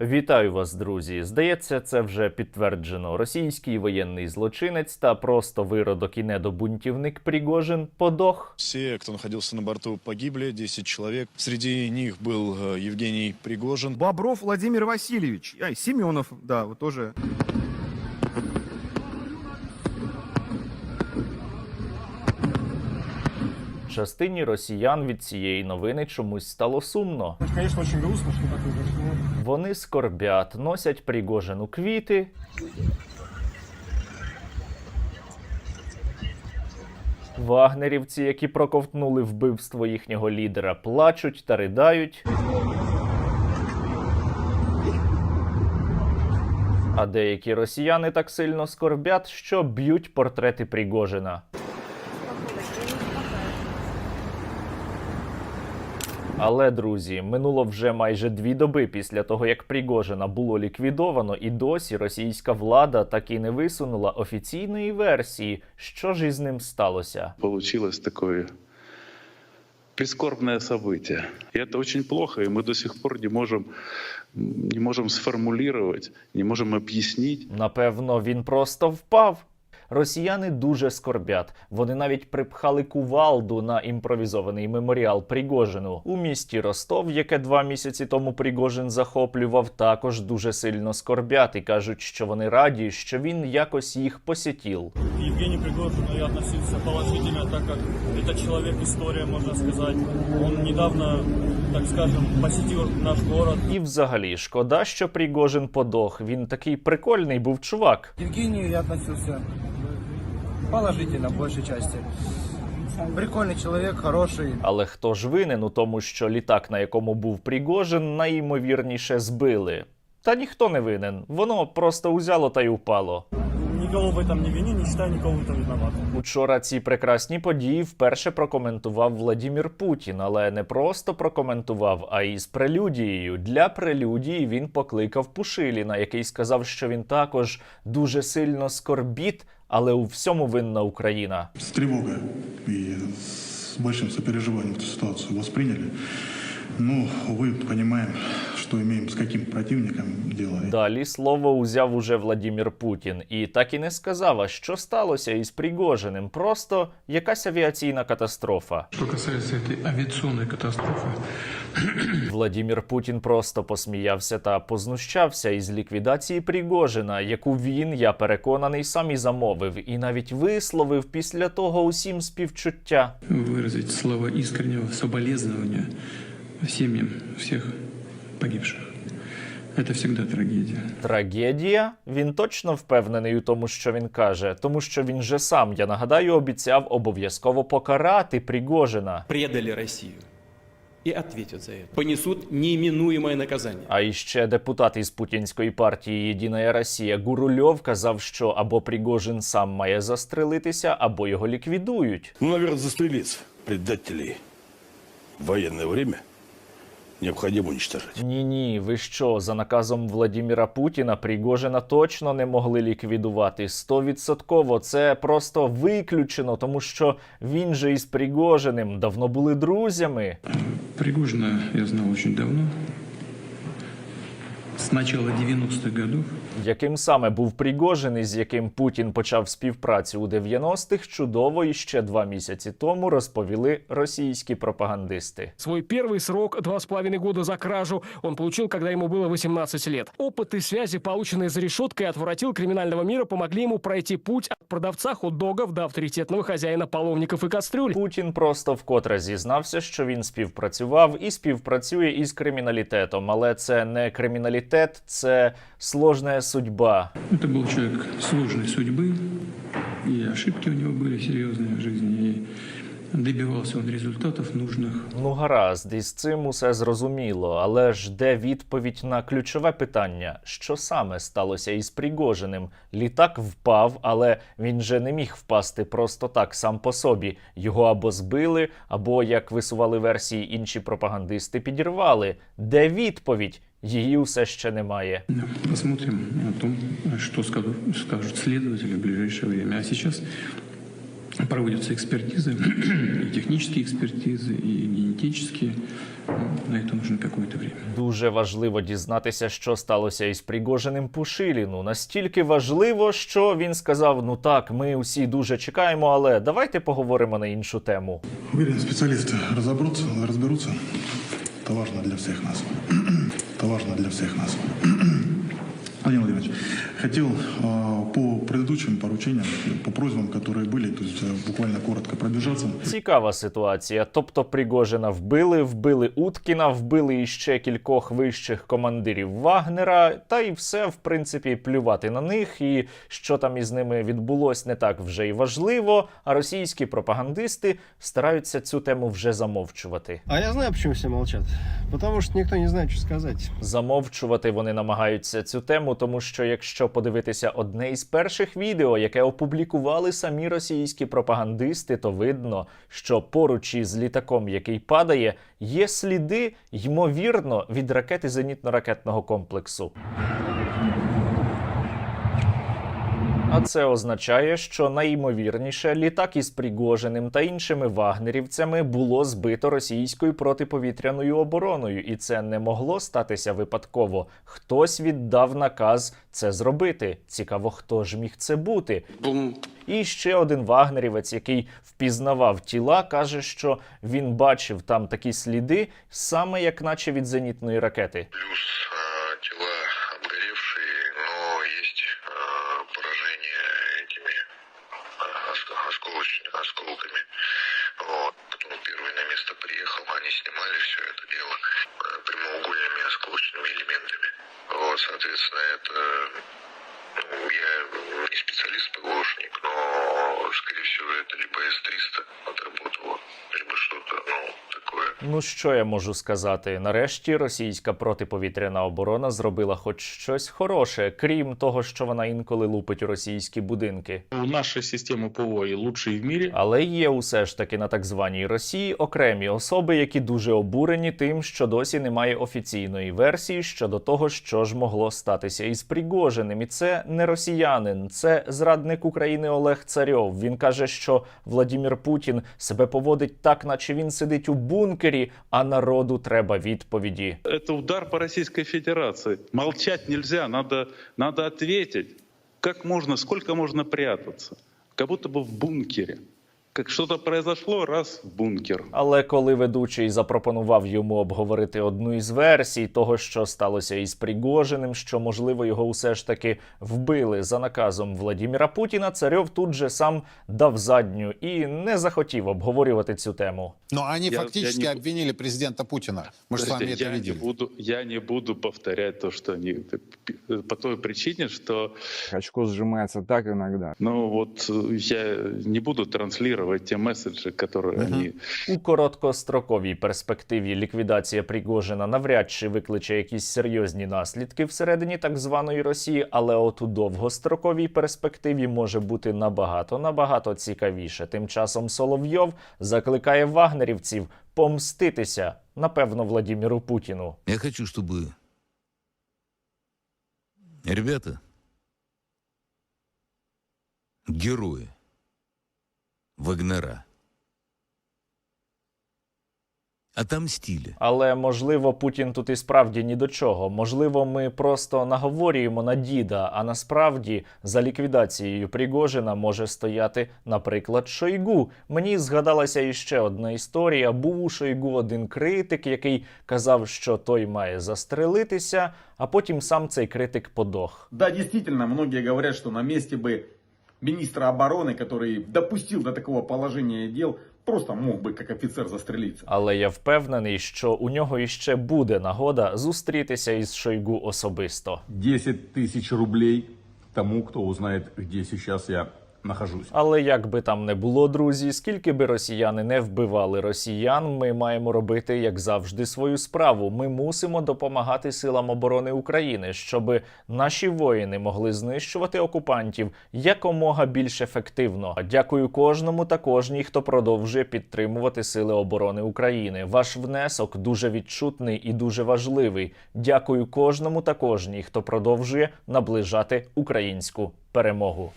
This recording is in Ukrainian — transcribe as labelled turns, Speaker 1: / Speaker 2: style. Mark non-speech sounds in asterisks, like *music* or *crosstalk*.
Speaker 1: Вітаю вас, друзі. Здається, це вже підтверджено. Російський воєнний злочинець та просто виродок і недобунтівник Пригожин подох.
Speaker 2: Всі, хто знаходився на борту, погибли, 10 чоловік. Серед них був Євгеній Пригожин.
Speaker 3: Бобров Владимир Васильович. Ай, Семенов, да, вот тоже.
Speaker 1: Частині росіян від цієї новини чомусь стало сумно.
Speaker 4: Конечно, очень грустно, что так произошло.
Speaker 1: Вони скорбят, носять Пригожину квіти. Вагнерівці, які проковтнули вбивство їхнього лідера, плачуть та ридають. А деякі росіяни так сильно скорбять, що б'ють портрети Пригожина. Але, друзі, минуло вже майже дві доби після того, як Пригожина було ліквідовано, і досі російська влада так і не висунула офіційної версії, що ж із ним сталося.
Speaker 5: получилось такое прискорбное событие. И это очень плохо, и мы до сих пор не можем, не можем сформулировать, не можем объяснить,
Speaker 1: Напевно, він просто впав. Росіяни дуже скорбять. Вони навіть припхали кувалду на імпровізований меморіал Пригожину у місті Ростов, яке два місяці тому Пригожин захоплював. Також дуже сильно скорбять і кажуть, що вони раді, що він якось їх посітів.
Speaker 4: К Евгению Пригожину я относился положительно, так как это человек история, можно сказать. Он недавно, так скажем, посетил наш город.
Speaker 1: І взагалі шкода, що Пригожин подох. Він такий прикольний був чувак.
Speaker 6: К Евгению я относился положительно, в большей части. Прикольный человек, хороший.
Speaker 1: Але хто ж винен у тому, що літак, на якому був Пригожин, найімовірніше збили? Та ніхто не винен. Воно просто узяло та й упало.
Speaker 4: Никого в этом не вини, не считаю никого в этом виноватым.
Speaker 1: Учора ці прекрасні події вперше прокоментував Владімір Путін, але не просто прокоментував, а й з прелюдією. Для прелюдії він покликав Пушиліна, який сказав, що він також дуже сильно скорбіт, але у всьому винна Україна.
Speaker 7: с тревогой и с большим сопереживанием эту ситуацию восприняли. Ну, увы, понимаем, что имеем с каким противником дело.
Speaker 1: Далі слово узяв уже Владімір Путін і так і не сказав, а що сталося із Пригожиним. Просто якась авіаційна катастрофа.
Speaker 8: Что касается этой авиационной катастрофы,
Speaker 1: Владімір Путін просто посміявся та познущався із ліквідації Пригожина, яку він, я переконаний, сам і замовив, і навіть висловив після того усім співчуття.
Speaker 8: выразить слова искреннего соболезнования семьям всех погибших. Это всегда трагедия.
Speaker 1: Трагедія. Він точно впевнений у тому, що він каже, тому що він же сам, я нагадаю, обіцяв обов'язково покарати Пригожина.
Speaker 9: предали Россию и ответят за это. Понесут неименуемое наказание.
Speaker 1: А іще депутат із путінської партії Єдина Росія Гурульов казав, що або Пригожин сам має застрелитися, або його ліквідують.
Speaker 10: Ну, наверное, застрелиться. Предателей в военное время необходимо уничтожать.
Speaker 1: Ні, ні, ви що, за наказом Владіміра Путіна Пригожина точно не могли ліквідувати. Стовідсотково це просто виключено, тому що він же із Пригожиним давно були друзями.
Speaker 8: Пригожина я знал очень давно С начала 90-х годов.
Speaker 1: Яким саме був Пригожин, із яким Путін почав співпрацю у 90-х, чудово і ще два місяці тому розповіли російські пропагандисти.
Speaker 11: Свой первый срок, два с половиной года за кражу, он получил, когда ему было 18 лет. Опыт и связи, полученные за решеткой от воротил криминального мира, помогли ему пройти путь от продавца хот-догов до авторитетного хозяина половников и кастрюль.
Speaker 1: Путін просто вкотре зізнався, що він співпрацював і співпрацює із криміналітетом, але це не криміналітет, це сложна судьба.
Speaker 8: Это был человек сложной судьбы, и ошибки у него были серьезные в жизни, и добивался он результатов нужных.
Speaker 1: Ну гаразд, із цим усе зрозуміло, але ж де відповідь на ключове питання, що саме сталося із Пригожиним? Літак впав, але він же не міг впасти просто так сам по собі. Його або збили, або, як висували версії інші пропагандисти, підірвали. Де відповідь? Її усе ще немає.
Speaker 8: Да, Посмотрим о том, что скажут, скажут следователи в ближайшее время. А сейчас Проводятся экспертизы, и технические экспертизы, и генетические. Ну, На это нужно какое-то время.
Speaker 1: Дуже важливо дізнатися, що сталося із Пригожиним Пушиліну. Настільки важливо, що він сказав: ну так, ми усі дуже чекаємо, але давайте поговоримо на іншу тему.
Speaker 7: Уверен, специалисты разобрутся, разберутся. Это важно для всех нас. *clears throat* Это важно для всех нас. *clears throat* Владимир Владимирович, хотел э, по предыдущим поручениям, по просьбам, которые были, то есть э, буквально коротко пробежаться.
Speaker 1: Цікава ситуація. Тобто Пригожина вбили, вбили Уткіна, вбили іще кількох вищих командирів Вагнера, та й все, в принципі, плювати на них. І що там із ними відбулось, не так вже й важливо. А російські пропагандисти стараються цю тему вже замовчувати.
Speaker 6: А я знаю, почему все молчат. Потому что никто не знает, что сказать.
Speaker 1: Замовчувати вони намагаються цю тему, тому що якщо подивитися одне із перших відео, яке опублікували самі російські пропагандисти, то видно, що поруч із літаком, який падає, є сліди, ймовірно, від ракети зенітно-ракетного комплексу. А це означає, що найімовірніше літак із Пригожиним та іншими вагнерівцями було збито російською протиповітряною обороною, і це не могло статися випадково. Хтось віддав наказ це зробити. Цікаво, хто ж міг це бути. І ще один вагнерівець, який впізнавав тіла, каже, що він бачив там такі сліди, саме як наче від зенітної ракети.
Speaker 12: плюс а, тела обгоревшие, но есть а, поражение этими а, оск- осколоч- осколками. Вот. Потом первый на место приехал, они снимали все это дело а, прямоугольными осколочными элементами. Вот, соответственно, это ну, я не специалист ПВОшник, но, скорее всего, это либо С-300 отработало, либо что-то, ну, такое.
Speaker 1: Ну що я можу сказати? Нарешті російська протиповітряна оборона зробила хоч щось хороше, крім того, що вона інколи лупить у російські будинки.
Speaker 5: У нашей системы ПВО и лучшие в мире.
Speaker 1: Але є усе ж таки на так званій Росії окремі особи, які дуже обурені тим, що досі немає офіційної версії щодо того, що ж могло статися із Пригожиним. І це не росіянин, це зрадник України Олег Царьов. Він каже, що Владімір Путін себе поводить так, наче він сидить у бункері, а народу треба відповіді.
Speaker 5: Це удар по Російській Федерації. Молчать нельзя, надо, надо ответить. Как можно, сколько можно прятаться? Как будто бы в бункере. Как что-то произошло, раз в бункер.
Speaker 1: Але коли ведучий запропонував йому обговорити одну із версій того, що сталося із Пригожиним, що можливо його усе ж таки вбили за наказом Владіміра Путіна, царьов тут же сам дав задню і не захотів обговорювати цю тему.
Speaker 13: Но они
Speaker 5: Я-
Speaker 13: фактически
Speaker 5: я не-
Speaker 13: обвинили президента Путина. Мы же с вами
Speaker 5: Подождите,
Speaker 13: это
Speaker 5: я, не
Speaker 13: видели.
Speaker 5: буду, я не буду повторять то, что они... По той причине, что
Speaker 14: Очко сжимается так иногда.
Speaker 5: ну, вот, э, я не буду транслировать те месседжи, которые они
Speaker 1: У короткостроковій перспективі ліквідація Пригожина навряд чи викличе якісь серйозні наслідки всередині так званої Росії, але от у довгостроковій перспективі може бути набагато набагато цікавіше. Тим часом Соловйов закликає вагнерівців помститися, напевно, Владіміру Путіну.
Speaker 15: Я хочу, чтобы ребята, герои Вагнера, отомстили.
Speaker 1: Але можливо, Путін тут і справді ні до чого. Можливо, ми просто наговорюємо на діда. А насправді за ліквідацією Пригожина може стояти, наприклад, Шойгу. Мені згадалася іще одна історія. Був у Шойгу один критик, який казав, що той має застрелитися, а потім сам цей критик подох.
Speaker 16: Да, действительно, многие говорят, что на месте бы министра обороны, который допустил до такого положения дел, просто мог бы как офицер застрелиться.
Speaker 1: Але я впевнений, що у нього іще буде нагода зустрітися із Шойгу особисто.
Speaker 17: 10 тысяч рублей тому, кто узнает, где сейчас я нахожусь.
Speaker 1: Але як би там не було, друзі, скільки би росіяни не вбивали росіян, ми маємо робити, як завжди, свою справу. Ми мусимо допомагати силам оборони України, щоб наші воїни могли знищувати окупантів якомога більш ефективно. Дякую кожному та кожній, хто продовжує підтримувати сили оборони України. Ваш внесок дуже відчутний і дуже важливий. Дякую кожному та кожній, хто продовжує наближати українську перемогу.